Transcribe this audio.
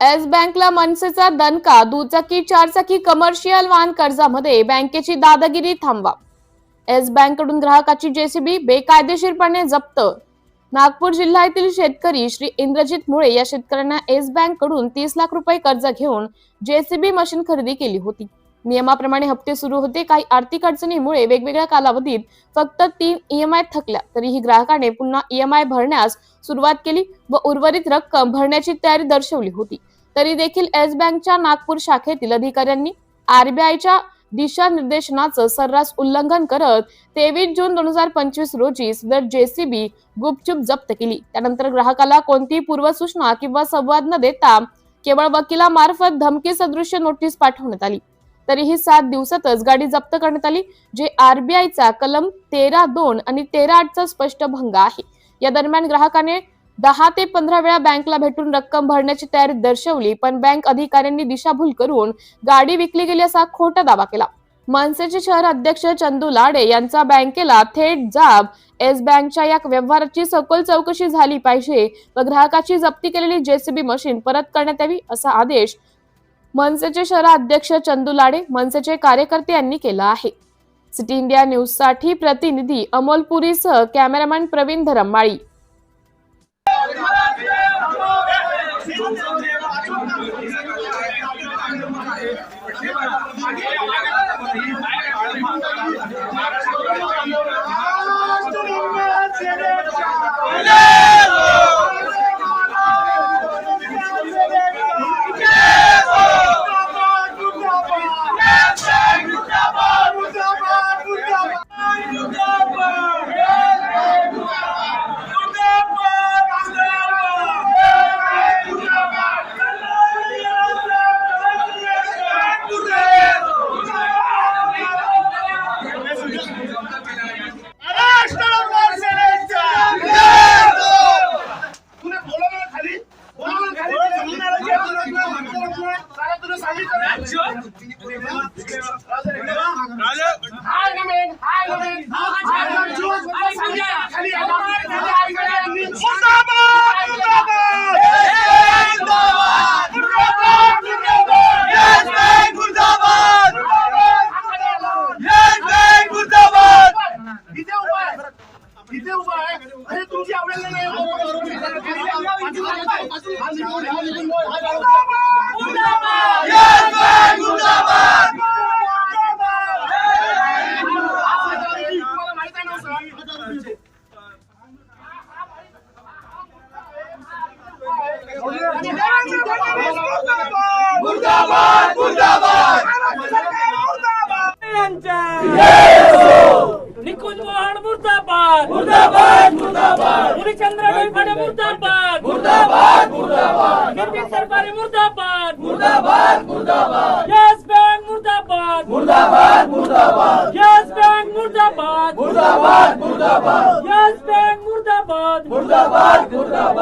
S बँकला मनसेचा दणका दुचाकी चारचाकी कमर्शियल वाहन कर्जामध्ये बँकेची दादागिरी थांबवा. एस बँककडून ग्राहकाची जेसीबी बेकायदेशीरपणे जप्त. नागपूर जिल्ह्यातील शेतकरी श्री इंद्रजित मुळे या शेतकऱ्यांना एस बँककडून तीस लाख रुपये कर्ज घेऊन जेसीबी मशीन खरेदी केली होती. नियमाप्रमाणे हप्ते सुरू होते. काही आर्थिक अडचणीमुळे वेगवेगळ्या कालावधीत फक्त तीन ईएमआय थकल्या. तरीही ग्राहकाने पुन्हा ईएमआय भरण्यास सुरुवात केली व उर्वरित रक्कम भरण्याची तयारी दर्शवली होती. तरी देखील येस बँकच्या नागपूर शाखेतील अधिकाऱ्यांनी आरबीआयच्या दिशानिर्देशनाचं सर्रास उल्लंघन करत तेवीस जून दोन हजार पंचवीस रोजी सदर जेसीबी गुपचूप जप्त केली. त्यानंतर ग्राहकाला कोणतीही पूर्वसूचना किंवा संवाद न देता केवळ वकिलामार्फत धमकी सदृश्य नोटीस पाठवण्यात आली. तरीही सात दिवसातच गाडी जप्त करण्यात आली जे आरबीआयचा कलम तेरा दोन आणि तेरा आठचा स्पष्ट भंग आहे. या दरम्यान ग्राहकाने दहा ते पंधरा वेळा बँकला भेटून रक्कम भरण्याची तयारी दर्शवली पण बँक अधिकाऱ्यांनी दिशाभूल करून गाडी विकली गेली असा खोटा दावा केला. मनसेचे शहर अध्यक्ष चंदू लाडे यांचा बँकेला थेट जाब एस बँकच्या या व्यवहाराची सखोल चौकशी झाली पाहिजे व ग्राहकाची जप्ती केलेली जेसीबी मशीन परत करण्यात यावी असा आदेश मनसेचे शहराध्यक्ष चंदू लाडे मनसेचे कार्यकर्ते यांनी केला आहे. सिटी इंडिया न्यूजसाठी प्रतिनिधी अमोल पुरीसह कॅमेरामॅन प्रवीण धरमाळी अरे मुनिचंद्र डोईफाडे मुर्दाबाद मुर्दाबाद मुर्दाबाद निर्भीक सरकारी मुर्दाबाद मुर्दाबाद मुर्दाबाद यस बँक मुर्दाबाद मुर्दाबाद मुर्दाबाद यस बँक मुर्दाबाद मुर्दाबाद मुर्दाबाद यस बँक मुर्दाबाद मुर्दाबाद मुर्दाबाद